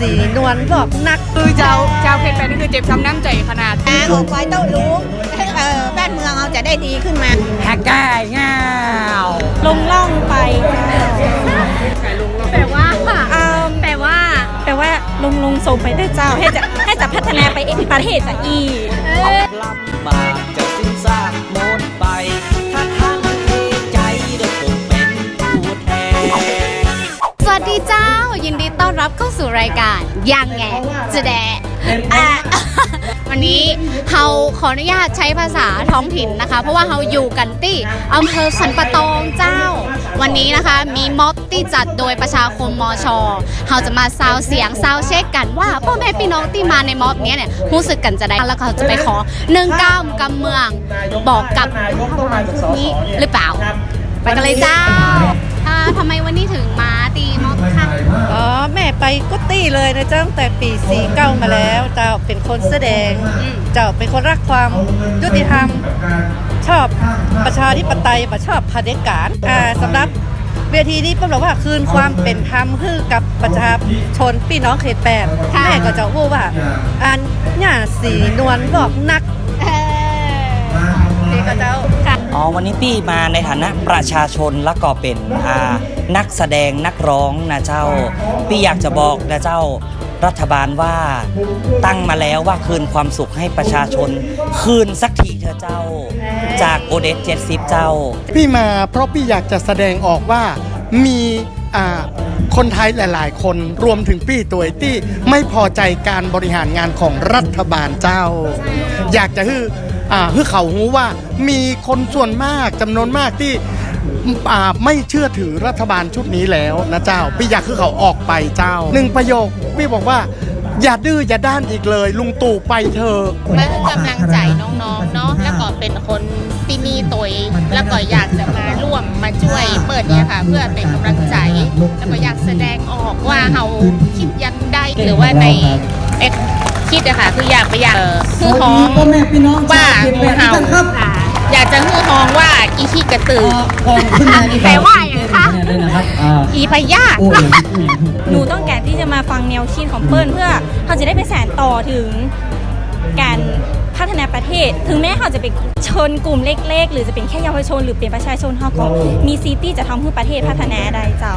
สีนวลบอกนักคือเจ้าเจ้าเพชรแปดนี่คือเจ็บช้ำน้ำใจขนาดอ่าออกไปเต้ารู้เออบ้านเมืองเราจะได้ดีขึ้นมาแฮกได้ง่าวลงล่องไปแต่ว่าอ่าแต่ว่าแปลว่าลงลงส่งไปได้เจ้าให้จะให้จะพัฒนาไปประเทศจะอีลำบากจะสิ้นซากหมดไป สู่รายการยังไงจะแดะอะ วันนี้เฮาขออนุญาตใช้ภาษาท้องถิ่นนะคะ เพราะว่าเฮาอยู่กันที่อำเภอสันปะตองเจ้า วันนี้นะคะมีม็อบที่จัดโดยประชาคมมชเฮาจะมาซาวเสียงซาวเช็คกันว่าพ่อแม่พี่น้องที่มาในม็อบเนี้ยเนี่ยรู้สึกกันจะได้แล้วเขาจะไปขอหนึ่งก้ามกำเมืองบอกกับนี้หรือเปล่าไปกันเลยเจ้า อ่าทำไมวันนี้ถึงมาตีม็อบค่ะอ๋อแม่ไปกุฏิเลยนะเจ้าตั้งแต่ปีสี่เก้ามาแล้วเจ้าเป็นคนแสดงอืมเจ้าเป็นคนรักความยุติธรรม ชอบประชาธิปไตยบ่ชอบเผด็จการอ่าสำหรับเวทีนี้ป้าบอกว่าคืนความเป็นธรรมให้กับประชาชนพี่น้องเขตแปดค่ะแม่ก็จะพูดว่าอันหน้าสีนวลบอกนัก วันนี้ปี้มาในฐานะประชาชนแล้วก็เป็นนักแสดงนักร้องนะเจ้าปี้อยากจะบอกนะเจ้ารัฐบาลว่าตั้งมาแล้วว่าคืนความสุขให้ประชาชน คืนสักทีเถอเจ้า จากโอเดสเจ็ดสิบเจ้า พี่มาเพราะพี่อยากจะแสดงออกว่ามีคนไทยหลาย ๆ คนรวมถึงพี่ตัวที่ไม่พอใจการบริหารงานของรัฐบาลเจ้า อยากจะฮือ อ่าฮือเขาหูว่ามีคนส่วนมากจำนวนมากที่อ่าไม่เชื่อถือรัฐบาลชุดนี้แล้วนะเจ้าพี่อยากคือเขาออกไปเจ้าหนึ่งประโยคพี่บอกว่าอย่าดื้ออย่าด้านอีกเลย ลุงตู่ไปเถอะมาให้กำลังใจน้องๆเนาะแล้วก็เป็นคนที่มีตัวเองแล้วก็อยากจะมาร่วมมาช่วยเปิดเนี่ยค่ะ เพื่อเป็นกำลังใจแล้วก็อยากแสดงออกว่าเราคิดยังได้หรือว่าในเอ็ก คิดอะค่ะ คืออยากไปอยากฮือฮองว่างูเห่าอยากจะฮือฮองว่าอีขี้กระตือแปลว่าอย่างคะอีพยาธิหนูต้องการที่จะมาฟังแนวคิดของเปิ้ลเพื่อเขาจะได้ไปแสานต่อถึงการพัฒนาประเทศ ถึงแม้เขาจะเป็นชนกลุ่มเล็ก ๆ หรือจะเป็นแค่เยาวชน หรือเป็นประชาชนเขาก็มีซีตี้จะทำให้ประเทศพัฒนาได้เจ้า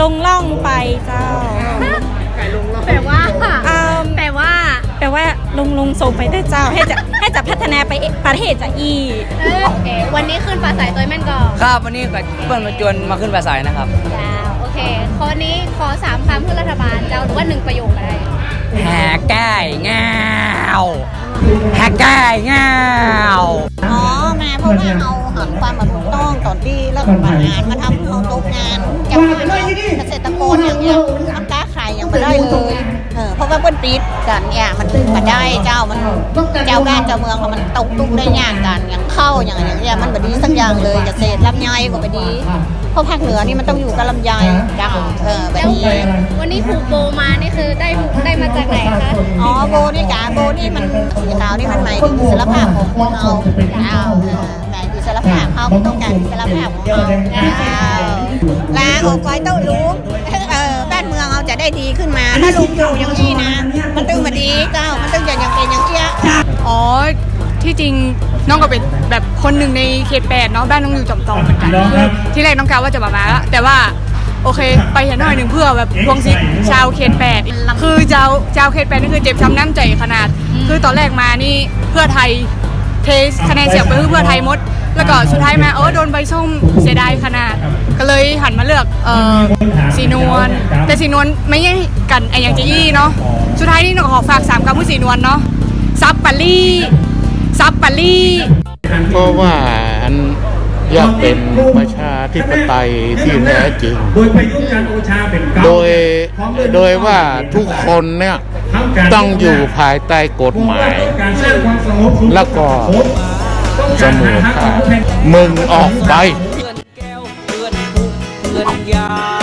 ลงล่องไปเจ้า แปลว่าลงลงส่งไปได้เจ้าให้จะให้จะพัฒนาไปประเทศจะอีเออโอเค วันนี้ขึ้นปลาใสตัวแม่นก่อนครับวันนี้ก็เปิ้ลมาจวนมาขึ้นภาษานะครับเจ้าโอเคข้อนี้ขอสามคำเพื่อรัฐบาลเจ้าหรือว่าหนึ่งประโยคก็ได้แฮกได้ง่าวแฮกได้ง่าวอ๋อมาเพราะว่าเราหันความแบบถูกต้องตอนที่รัฐบาลงานมาทำให้เรา อเพราะว่าเปิ้นปิดกันเนี่ยมันมาได้เจ้ามันเจ้าบ้านเจ้าเมืองเขามันตกตุกได้ยากกันอย่างเข้าอย่างอย่างเงี้ยมันบดีสักอย่างเลยเกษตรลำไยก็บดีเพราะภาคเหนือนี่มันต้องอยู่กับลำไยดังเออแบบแล้วนี้วันนี้ผูกโบมานี่คือได้ได้มาจากไหนคะอ๋อโบนี่กาโบนี่มันสีขาวนี่มันหมายถึงอิสรภาพของพวกเราเจ้าเออหมายถึงอิสรภาพเขาก็ต้องการอิสรภาพของเราเจ้าลาออกไปเต้ารู้เจะได้ดีขึ้นมา ถ้าลุงอยู่อย่างนี้นะ มันตึงมาดีเจ้า มันตึงอย่างอย่างเป็นอย่างเงี้ยอ๋อ ที่จริงน้องก็เป็นแบบคนหนึ่งในเขตแปดเนาะบ้านน้องอยู่จอมทองเหมือนกันคือที่แรกน้องกาว่าจะมามาแล้วแต่ว่าโอเค ไปเห็นหน่อยหนึ่งเพื่อแบบทวงสิทธิ์ชาวเขตแปดคือชาวชาวเขตแปดนี่คือเจ็บช้ำน้ำใจขนาด คือตอนแรกมานี่เพื่อไทยเทคะแนนเสียงไปคือเพื่อไทยหมด แล้วก็สุดท้ายมาเออโดนใบส้มเสียดายขนาด ก็เลยหันมาเลือกเออสีนวลแต่สีนวลไม่ใช่กันไออย่างจะยี่เนาะสุดท้ายนี่หนูขอฝากสามคำว่าสีนวลเนาะซับปาลี่ซับปาลี่เพราะว่าอันอยากเป็นประชาธิปไตยที่แท้จริง โดยประยุทธ์จันทร์โอชาเป็นก่าโดยโดยว่าทุกคนเนี่ยต้องอยู่ภายใต้กฎหมาย แล้วก็ จมูกค่ะมึงออกไป เพื่อนแก้วเพื่อนทุกเพื่อนยา